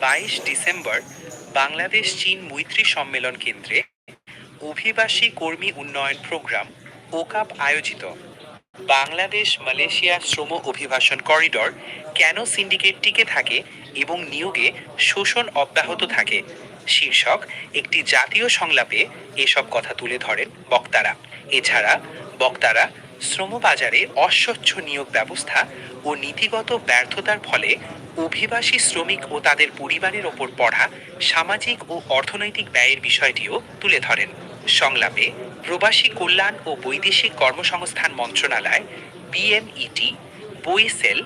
বাইশ ডিসেম্বর বাংলাদেশ চীন মৈত্রী সম্মেলন কেন্দ্রে অভিবাসী কর্মী উন্নয়ন প্রোগ্রাম, ওকাপ আয়োজিত। বাংলাদেশ মালয়েশিয়া শ্রম অভিবাসন করিডর কেন সিন্ডিকেট টিকে থাকে এবং নিয়োগে শোষণ অব্যাহত থাকে? শীর্ষক একটি জাতীয় সংলাপে এসব কথা তুলে ধরেন বক্তারা। এছাড়া বক্তারা শ্রমবাজারে অস্বচ্ছ নিয়োগ ব্যবস্থা ও নীতিগত ব্যর্থতার ফলে অভিবাসী শ্রমিক ও তাদের পরিবারের ওপর পড়া সামাজিক ও অর্থনৈতিক ব্যয়ের বিষয়টিও তুলে ধরেন। সংলাপে, প্রবাসী কল্যাণ ও বৈদেশিক কর্মসংস্থান মন্ত্রণালয়, BMET, BOESL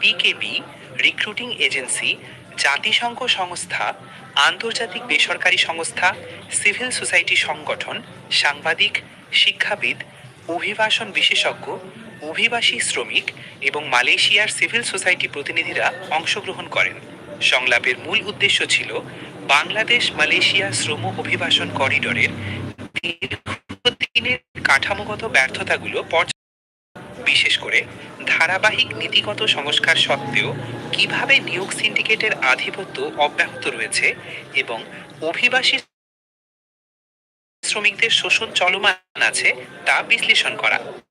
PKB recruiting agency, জাতিসংঘ সংস্থা, আন্তর্জাতিক বেসরকারি সংস্থা, সিভিল সোসাইটি সংগঠন, সাংবাদিক, শিক্ষাবিদ, অভিবাসন বিশেষজ্ঞ অভিবাসী শ্রমিক এবং মালয়েশিয়ার সিভিল সোসাইটি প্রতিনিধিরা অংশগ্রহণ করেন। সংলাপের মূল উদ্দেশ্য ছিল বাংলাদেশ মালয়েশিয়া শ্রম অভিবাসন করিডোরের দীর্ঘদিনের কাঠামোগত ব্যর্থতাগুলো বিশেষ করে ধারাবাহিক নীতিগত সংস্কার সত্ত্বেও কীভাবে নিয়োগ সিন্ডিকেটের আধিপত্য অব্যাহত রয়েছে এবং অভিবাসী শ্রমিকদের শোষণ চলমান আছে তা বিশ্লেষণ করা।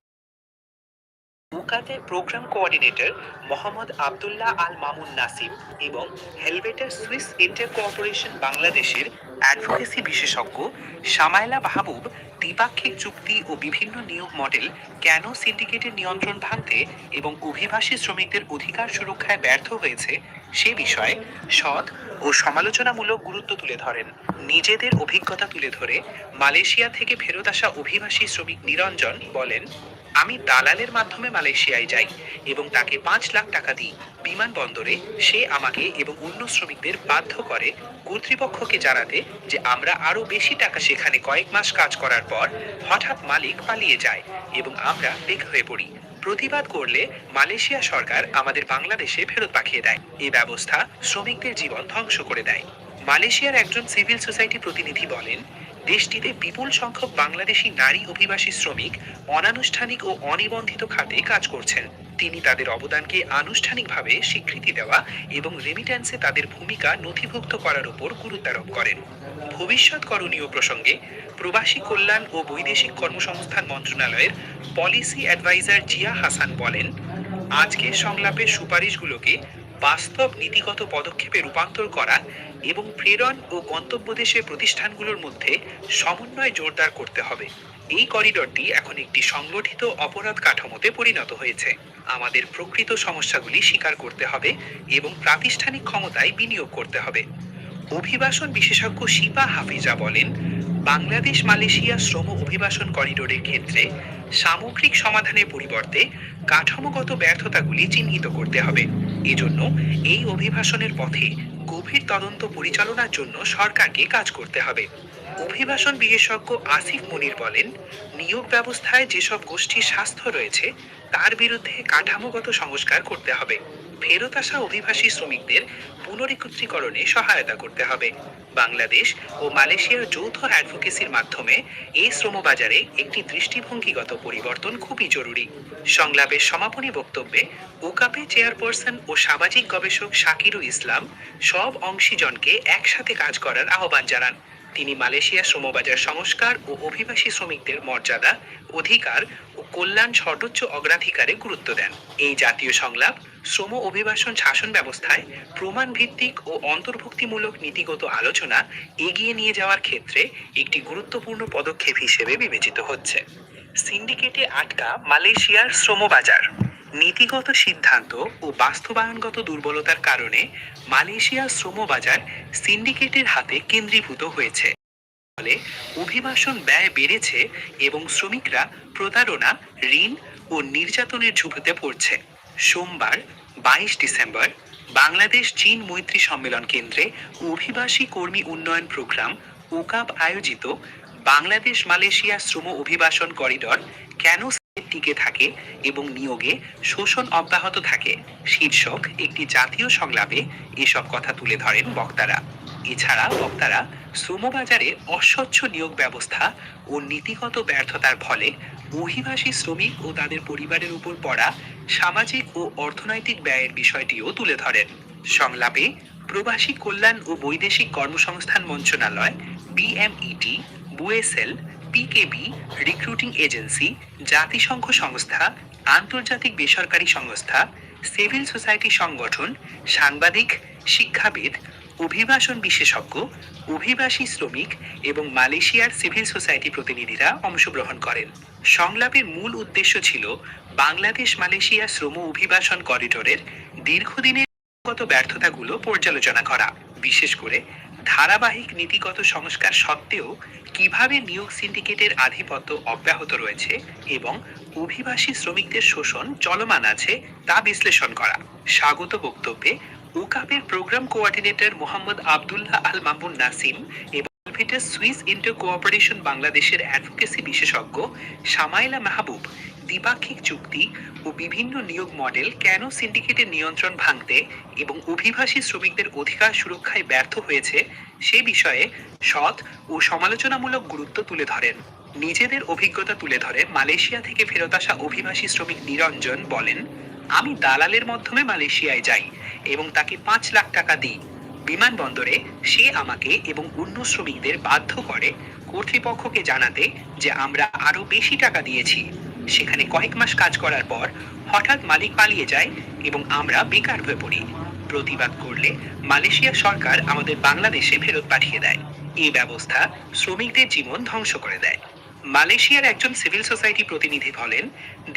মুকাতে প্রোগ্রাম কোঅর্ডিনেটর মোহাম্মদ আব্দুল্লাহ আল মামুন নাসিম এবং হেলভেটার সুইস ইন্টার কোঅপারেশন বাংলাদেশের অ্যাডভোকেসি বিশেষজ্ঞ শামাইলা মাহবুব দ্বিপাক্ষিক চুক্তি ও বিভিন্ন নিয়োগ মডেল কেন সিন্ডিকেটের নিয়ন্ত্রণ ভাঙতে এবং অভিবাসী শ্রমিকদের অধিকার সুরক্ষায় ব্যর্থ হয়েছে সে বিষয়ে সৎ ও সমালোচনামূলক গুরুত্ব তুলে ধরেন। নিজেদের অভিজ্ঞতা তুলে ধরে মালয়েশিয়া থেকে ফেরত আসা অভিবাসী শ্রমিক নিরঞ্জন বলেন আমি দালালের মাধ্যমে মালয়েশিয়ায় যাই এবং তাকে পাঁচ লাখ টাকা দিই। বিমানবন্দরে সে আমাকে এবং অন্য শ্রমিকদের বাধ্য করে কর্তৃপক্ষকে জানাতে যে আমরা আরও বেশি টাকা সেখানে কয়েক মাস কাজ করার পর হঠাৎ মালিক পালিয়ে যায় এবং আমরা বেগ হয়ে পড়ি। প্রতিবাদ করলে মালয়েশিয়া সরকার আমাদের বাংলাদেশে ফেরত পাঠিয়ে দেয়। এই ব্যবস্থা শ্রমিকদের জীবন ধ্বংস করে দেয়। মালয়েশিয়ার একজন সিভিল সোসাইটি প্রতিনিধি বলেন দেশটিতে বিপুল সংখ্যক বাংলাদেশি নারী অভিবাসী শ্রমিক অনানুষ্ঠানিক ও অনিবন্ধিত খাতে কাজ করছেন। তিনি তাদের অবদানকে আনুষ্ঠানিকভাবে স্বীকৃতি দেওয়া এবং রেমিট্যান্সে তাদের ভূমিকা নথিভুক্ত করার উপর গুরুত্বারোপ করেন। ভবিষ্যৎ করণীয় প্রসঙ্গে প্রবাসী কল্যাণ ও বৈদেশিক কর্মসংস্থান মন্ত্রণালয়ের পলিসি অ্যাডভাইজার জিয়া হাসান বলেন, আজকের সংলাপের সুপারিশগুলোকে বাস্তব নীতিগত পদক্ষেপে রূপান্তর করা এবং প্রেরণ ও গন্তব্য দেশের প্রতিষ্ঠানগুলোর মধ্যে সমন্বয় জোরদার করতে হবে। এই করিডরটি এখন একটি সংগঠিত অপরাধ কাঠামোতে পরিণত হয়েছে। আমাদের প্রকৃত সমস্যাগুলি স্বীকার করতে হবে এবং প্রাতিষ্ঠানিক ক্ষমতায় বিনিয়োগ করতে হবে। অভিবাসন বিশেষজ্ঞ শিপা হাফিজা বলেন, বাংলাদেশ মালয়েশিয়া শ্রম অভিবাসন করিডোরের ক্ষেত্রে সামগ্রিক সমাধানের পরিবর্তে কাঠামোগত ব্যর্থতাগুলি চিহ্নিত করতে হবে। এজন্য এই অভিবাসনের পথে গভীর তদন্ত পরিচালনার জন্য সরকারকে কাজ করতে হবে। অভিবাসন বিশেষজ্ঞ আসিফ মনির বলেন, নিয়োগ ব্যবস্থায় যেসব গোষ্ঠীর স্বাস্থ্য রয়েছে, তার বিরুদ্ধে কাঠামোগত সংস্কার করতে হবে। ফেরত আসা অভিবাসী শ্রমিকদের পুনরিকত্রীকরণে সহায়তা করতে হবে। বাংলাদেশ ও মালয়েশিয়ার যৌথ অ্যাডভোকেসির মাধ্যমে এই শ্রমবাজারে একটি দৃষ্টিভঙ্গিগত পরিবর্তন খুবই জরুরি। সংলাপের সমাপনী বক্তব্যে ওকাপে চেয়ারপারসন ও সামাজিক গবেষক শাকিরুল ইসলাম সব অংশীজনকে একসাথে কাজ করার আহ্বান জানান। তিনি মালয়েশিয়া শ্রমবাজার সংস্কার ও অভিবাসী শ্রমিকদের মর্যাদা, অধিকার ও কল্যাণ সর্বোচ্চ অগ্রাধিকারে গুরুত্ব দেন। এই জাতীয় সংলাপ শ্রম অভিবাসন শাসন ব্যবস্থায় প্রমাণ ভিত্তিক ও অন্তর্ভুক্তিমূলক নীতিগত আলোচনা এগিয়ে নিয়ে যাওয়ার ক্ষেত্রে একটি গুরুত্বপূর্ণ পদক্ষেপ হিসেবে বিবেচিত হচ্ছে। সিন্ডিকেটে আটকা মালয়েশিয়ার শ্রমবাজার। নীতিগত সিদ্ধান্ত ও বাস্তবায়নগত দুর্বলতার কারণে মালয়েশিয়ার শ্রমবাজার সিন্ডিকেটের হাতে কেন্দ্রীভূত হয়েছে। ফলে অভিবাসন ব্যয় বেড়েছে এবং শ্রমিকরা প্রতারণা, ঋণ ও নির্যাতনের ঝুঁকিতে পড়ছে। সোমবার, বাইশ ডিসেম্বর, বাংলাদেশ চীন মৈত্রী সম্মেলন কেন্দ্রে অভিবাসী কর্মী উন্নয়ন প্রোগ্রাম ওকাব আয়োজিত বাংলাদেশ মালয়েশিয়া শ্রম অভিবাসন করিডর কেন টিকে থাকে এবং নিয়োগে শোষণ অব্যাহত থাকে। শীর্ষক একটি জাতীয় সংলাপে এসব কথা তুলে ধরেন বক্তারা। এছাড়া বক্তারা শ্রমবাজারে অস্বচ্ছ নিয়োগ ব্যবস্থা ও নীতিগত ব্যর্থতার ফলে অভিবাসী শ্রমিক ও তাদের পরিবারের উপর পড়া সামাজিক ও অর্থনৈতিক ব্যয়ের বিষয়টিও তুলে ধরেন। সংলাপে প্রবাসী কল্যাণ ও বৈদেশিক কর্মসংস্থান মন্ত্রণালয়, BMET, BOESL PKB recruiting agency জাতিসংঘ সংস্থা আন্তর্জাতিক বেসরকারি সংস্থা সিভিল সোসাইটি সংগঠন সাংবাদিক শিক্ষাবিদ অভিবাসন বিশেষজ্ঞ অভিবাসী শ্রমিক এবং মালয়েশিয়ার সিভিল সোসাইটি প্রতিনিধিরা অংশগ্রহণ করেন। সংলাপের মূল উদ্দেশ্য ছিল বাংলাদেশ মালয়েশিয়া শ্রম অভিবাসন করিডোরের দীর্ঘদিনের ব্যর্থতাগুলো পর্যালোচনা করা। বিশেষ করে ধারাবাহিক নীতিগত সংস্কার সত্ত্বেও কীভাবে নিয়োগ সিন্ডিকেটের আধিপত্য অব্যাহত রয়েছে এবং অভিবাসী শ্রমিকদের শোষণ চলমান আছে তা বিশ্লেষণ করা। স্বাগত বক্তব্যে উকাপের প্রোগ্রাম কোঅর্ডিনেটর মোহাম্মদ আবদুল্লাহ আল মামুন নাসিম এবং ভেটার সুইস ইন্টার কোঅপারেশন বাংলাদেশের অ্যাডভোকেসি বিশেষজ্ঞ সামাইলা মাহবুব দ্বিপাক্ষিক চুক্তি ও বিভিন্ন নিয়োগ মডেল কেন সিন্ডিকেটের নিয়ন্ত্রণ ভাঙতে এবং অভিবাসী শ্রমিকদের অধিকার সুরক্ষায় ব্যর্থ হয়েছে সে বিষয়ে সৎ ও সমালোচনামূলক গুরুত্ব তুলে ধরেন। নিজেদের অভিজ্ঞতা তুলে ধরে মালয়েশিয়া থেকে ফেরত আসা অভিবাসী শ্রমিক নিরঞ্জন বলেন, আমি দালালের মাধ্যমে মালয়েশিয়ায় যাই এবং তাকে পাঁচ লাখ টাকা দিই। বিমানবন্দরে সে আমাকে এবং অন্য শ্রমিকদের বাধ্য করে কর্তৃপক্ষকে জানাতে যে আমরা আরও বেশি টাকা দিয়েছি। সেখানে কয়েক মাস কাজ করার পর হঠাৎ মালিক পালিয়ে যায় এবং আমরা বেকার হয়ে পড়ি। প্রতিবাদ করলে মালয়েশিয়া সরকার আমাদের বাংলাদেশে ফেরত পাঠিয়ে দেয়। এই ব্যবস্থা শ্রমিকদের জীবন ধ্বংস করে দেয়। মালয়েশিয়ার একজন সিভিল সোসাইটি প্রতিনিধি বলেন,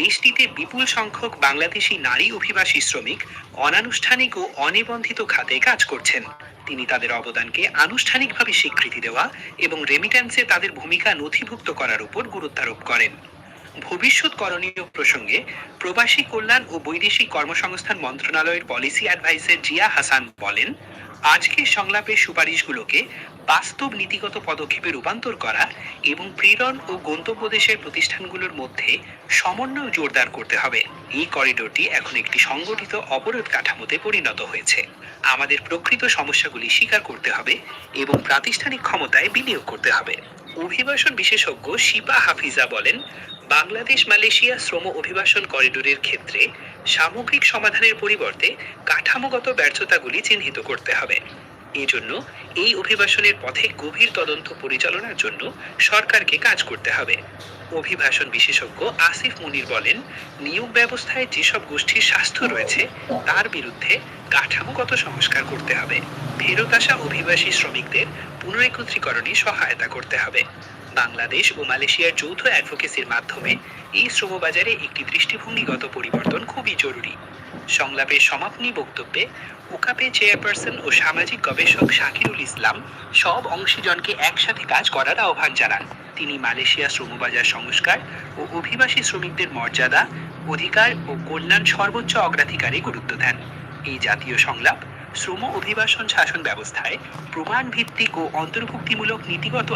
দেশটিতে বিপুল সংখ্যক বাংলাদেশি নারী অভিবাসী শ্রমিক অনানুষ্ঠানিক ও অনিবন্ধিত খাতে কাজ করছেন। তিনি তাদের অবদানকে আনুষ্ঠানিকভাবে স্বীকৃতি দেওয়া এবং রেমিট্যান্সে তাদের ভূমিকা নথিভুক্ত করার উপর গুরুত্বারোপ করেন। ভবিষ্যৎ করণীয় প্রসঙ্গে প্রবাসী কল্যাণ ও বৈদেশিক কর্মসংস্থান মন্ত্রণালয়ের পলিসি অ্যাডভাইজার জিয়া হাসান বলেন আজকের সংলাপের সুপারিশগুলোকে বাস্তব নীতিগত পদক্ষেপে রূপান্তর করা এবং প্রেরণ ও গন্তব্য দেশের প্রতিষ্ঠানগুলোর মধ্যে সমন্বয় জোরদার করতে হবে। এই করিডোরটি এখন একটি সংগঠিত অবরোধ কাঠামোতে পরিণত হয়েছে। আমাদের প্রকৃত সমস্যাগুলি স্বীকার করতে হবে এবং প্রাতিষ্ঠানিক ক্ষমতায় বিনিয়োগ করতে হবে। অভিবাসন বিশেষজ্ঞ শিপা হাফিজা বলেন, বাংলাদেশ মালয়েশিয়া শ্রম অভিবাসন করিডোরের ক্ষেত্রে সামগ্রিক সমাধানের পরিবর্তে কাঠামোগত ব্যর্থতাগুলি চিহ্নিত করতে হবে। এজন্য এই অভিবাসনের পথে গভীর তদন্ত পরিচালনার জন্য সরকারকে কাজ করতে হবে। অভিবাসন বিশেষজ্ঞ আসিফ মুনির বলেন, নিয়োগ ব্যবস্থায় যেসব গোষ্ঠীর স্বাস্থ্য রয়েছে, তার বিরুদ্ধে কাঠামোগত সংস্কার করতে হবে। ফেরত আসা অভিবাসী শ্রমিকদের পুনরেকত্রীকরণে সহায়তা করতে হবে। বাংলাদেশ ও মালয়েশিয়ার যৌথ অ্যাডভোকেসির মাধ্যমে এই শ্রমবাজারে একটি দৃষ্টিভঙ্গিগত পরিবর্তন খুবই জরুরি। সংলাপের সমাপনী বক্তব্যে ওকাপে চেয়ারপারসন ও সামাজিক গবেষক শাকিরুল ইসলাম সব অংশীজনকে একসাথে কাজ করার আহ্বান জানান। তিনি মালয়েশিয়া শ্রমবাজার সংস্কার ও অভিবাসী শ্রমিকদের মর্যাদা, অধিকার ও কল্যাণ সর্বোচ্চ অগ্রাধিকারে গুরুত্ব দেন। এই জাতীয় সংলাপ শ্রম অভিবাসন শাসন ব্যবস্থায় প্রমাণ ভিত্তিক ও অন্তর্ভুক্তিমূলক নীতিগত